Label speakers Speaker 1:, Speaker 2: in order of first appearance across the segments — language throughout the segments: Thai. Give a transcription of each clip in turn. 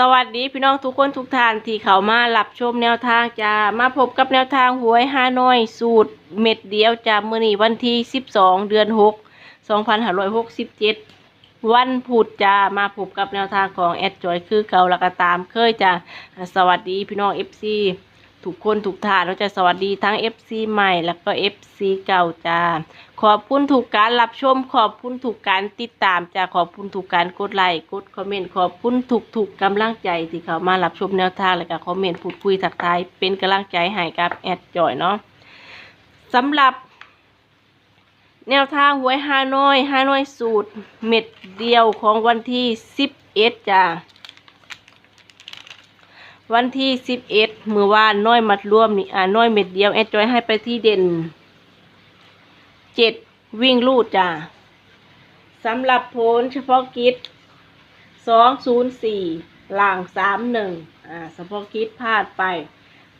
Speaker 1: สวัสดีพี่น้องทุกคนทุกท่านที่เขามารับชมแนวทางจะมาพบกับแนวทางหวยฮานอยสูตรเม็ดเดียวจามื้อนี้วันที่ 12 เดือน 6 2567 วันพุธจะมาพบกับแนวทางของแอดจอยคือเก่าละกะตามเคยจะสวัสดีพี่น้อง FC ทุกคนทุกท่านเราจะสวัสดีทั้ง FC ใหม่แล้วก็ FC เก่าจ้าขอบคุณถูกการรับชม ขอบคุณถูกการติดตามจะขอบคุณถูกการกดไลค์กดคอมเมนต์ขอบคุณถูกถูกกำลังใจที่เขามารับชมแนวทางแล้วก็คอมเมนต์พูดคุยทักทายเป็นกำลังใจให้กับแอดจอยเนาะสำหรับ แนวทางหวยฮานอยฮานอยสูตร เม็ดเดียวของวันที่สิบเอ็ดจ้า วันที่สิบเอ็ดมือว่านน้อยมัดร่วมนี่อ่าน้อยเม็ดเดียวแอดจอยให้ไปที่เด่นเจ็ดวิ่งลูดจ้าสำหรับผลเฉพาะกิจสองศูนย์สี่หล่างสามหนึ่งอ่าเฉพาะกิจพลาดไป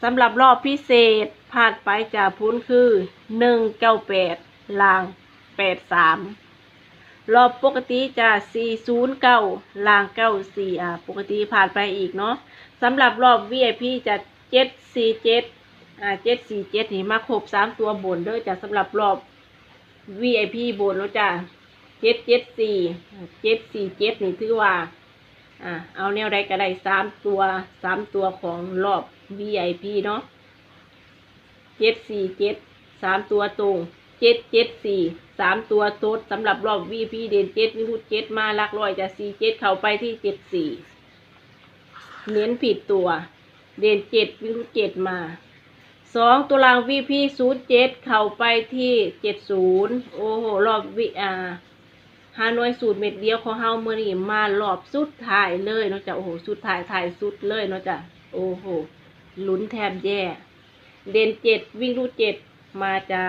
Speaker 1: สำหรับรอบพิเศษพลาดไปจากพ้นคือหนึ่งเก้าแปดล่างแปดสาม รอบปกติจะสี่ศูนย์เก้าล่างเก้าสี่อ่าปกติผ่านไปอีกเนาะสำหรับรอบ VIP จะเจ็ดสี่เจ็ดอ่าเจ็ดสี่เจ็ดนี่มาครบสามตัวบนเด้อจ้ะสำหรับรอบ VIP บนแล้วจ้ะเจ็ดเจ็ดสี่เจ็ดสี่เจ็ดนี่ถือว่าอ่าเอาแนวใดก็ได้สามตัวสามตัวของรอบ VIP เนาะเจ็ดสี่เจ็ดสามตัวตรง เจ็ดเจ็ดสี่สามตัวโต๊ดสำหรับรอบ VIP เด่นเจ็ดวิรุดเจ็ดมาลักร้อยจะสี่เจ็ดเข้าไปที่เจ็ดสี่เน้นผิดตัว เด่นเจ็ดวิรุดเจ็ดมาสองตัวราง VP ศูนย์เจ็ดเข้าไปที่เจ็ดศูนย์โอ้โหรอบวิอาฮานอยสูตรเม็ดเดียวของเฮาเมื่อนี้มารอบสุดท้ายเลยเนาะจ้ะโอ้โหสุดท้ายท้ายสุดเลยเนาะจ้ะโอ้โหลุ้นแทบแย่ เด่นเจ็ดวิ่งรูดเจ็ดมาจ้า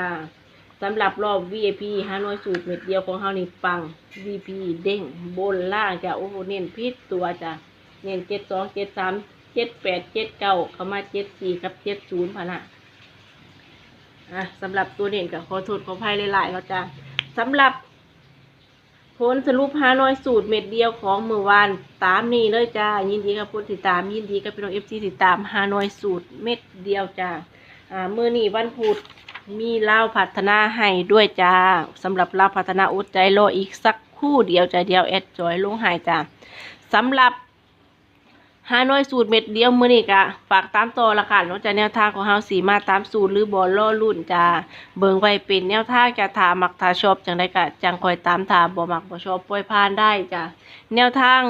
Speaker 1: สำหรับรอบ VIP ฮานอยสูตรเม็ดเดียวของเฮานี่ปัง VP เด้งบนล่างจ้ะโอ้โหเน้นพิษตัวจ้ะเน้นเจ็ดสองเจ็ดสามเจ็ดแปดเจ็ดเก้าเข้ามาเจ็ดสี่กับเจ็ดศูนย์พะนะอะสำหรับตัวเด่นกับขอโทษขออภัยหลายๆแล้วจ้ะสำหรับผลสรุปฮานอยสูตรเม็ดเดียวของเมื่อวานตามนี้เลยจ้ายินดีกับผู้ติดตามยินดีกับพี่น้องเอฟซีติดตามฮานอยสูตรเม็ดเดียวจ้าอ่ามือนี้วันพุธ มีเล่าพัฒนาให้ด้วยจ้าสำหรับเล่าพัฒนาอุดใจรออีกสักคู่เดียวใจเดียวแอดจอยลงหายจ้าสำหรับฮานอยสูตรเม็ดเดียวมือนี้กะฝากตามต่อละค่ะเนอกจากแนวทางของเฮาสีมาตามสูตรหรือบอลล่อรุ่นจ้าเบิ่งไว้เป็นแนวทางจะถามักถาชอบจังไดกะจังคอยตามถาบ่มักบ่ชอบปล่อยผ่านได้จ้าแนวทาง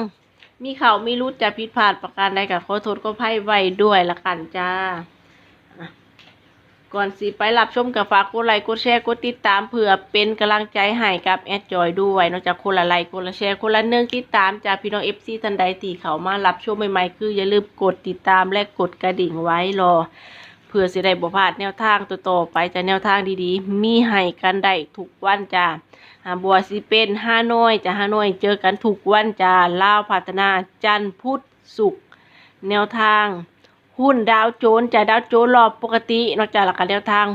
Speaker 1: มีเขามีรุดจะผิดพลาดประการใดกะขอโทษก็ไพ่ไว้ด้วยละกันจ้า ก่อนสิไปรับชมกับฝากกดไลค์กดแชร์กดติดตามเผื่อเป็นกำลังใจให้กับแอดจอยด้วยนอกจากคนละไลค์คนละแชร์คนละหนึ่งติดตามจากพี่น้อง FC ทันใดที่เขามารับชมใหม่ๆคืออย่าลืมกดติดตามและกดกระดิ่งไว้รอเพื่อสิได้บ่พลาดแนวทางต่อไปจะแนวทางดีๆ มีให้กันได้ทุกวันจ้าอ่าบัวสิเป็นห้าน้อยจะห้าน้อยเจอกันทุกวันจ้าลาวพัฒนาจันทร์พุธศุกร์แนวทาง หุ้นดาวโจนส์จะดาวโจนส์รอบปกติ นอกจากหลักการแนวทาง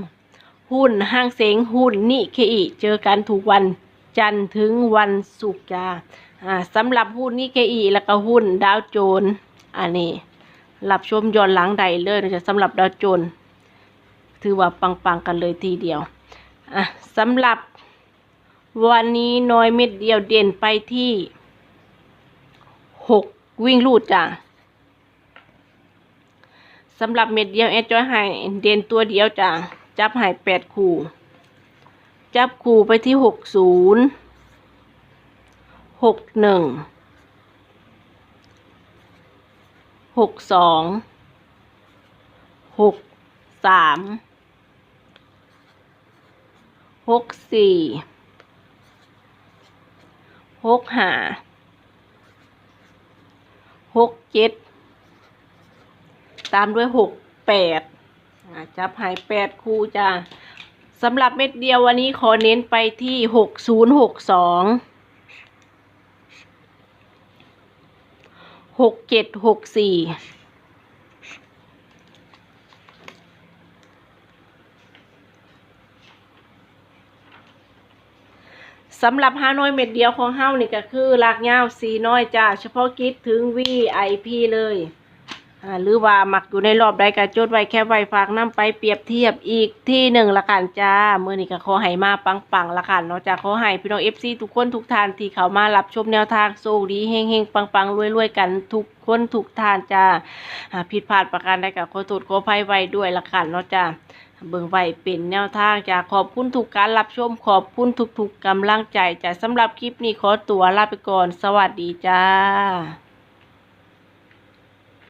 Speaker 1: หุ้นห้างเสงหุ้นนิเคอิเจอกันทุกวันจันทร์ถึงวันศุกร์จ้าอ่าสำหรับหุ้นนิเคอิแล้วก็หุ้นดาวโจนส์อันนี้รับชมย้อนหลังใดเลยนะจ๊ะสำหรับดาวโจนส์ถือว่าปังๆกันเลยทีเดียวอะสำหรับวันนี้น้อยเม็ดเดียวเด่นไปที่หกวิ่งลูดจ้ะ สำหรับเม็ดเดียวแอดจอยให้เด่นตัวเดียวจ้ะจับให้แปดคู่ จับคู่ไปที่หกศูนย์หกหนึ่งหกสองหกสามหกสี่หกห้าหกเจ็ด ตามด้วยหกแปดจับหายแปดคู่จ้าสำหรับเม็ดเดียววันนี้ขอเน้นไปที่หกศูนย์หกสองหกเจ็ดหกสี่สำหรับห้าน้อยเม็ดเดียวของเฮานี่ก็คือลากยาสีน้อยจ้าเฉพาะกิจถึง VIP เลย หรือว่าหมักอยู่ในรอบใดก็จดไว้แค่ไว้ฝากน้ำไปเปรียบเทียบอีกที่หนึ่งละกันจ้าเมื่อนี้ก็ขอให้มาปังๆละกันเนาะจ้าขอให้พี่น้อง FC ทุกคนทุกท่านที่เขามารับชมแนวทางโชคดีเฮงๆปังๆรวยๆกันทุกคนทุกท่านจ้าผิดพลาดประการใดก็ขอโทษขออภัยไว้ด้วยละกันเนาะจ้าเบิ่งไว้เป็นแนวทางจากขอบคุณทุกการรับชมขอบคุณทุกๆกำลังใจจะสำหรับคลิปนี้ขอตัวลาไปก่อน สวัสดีจ้า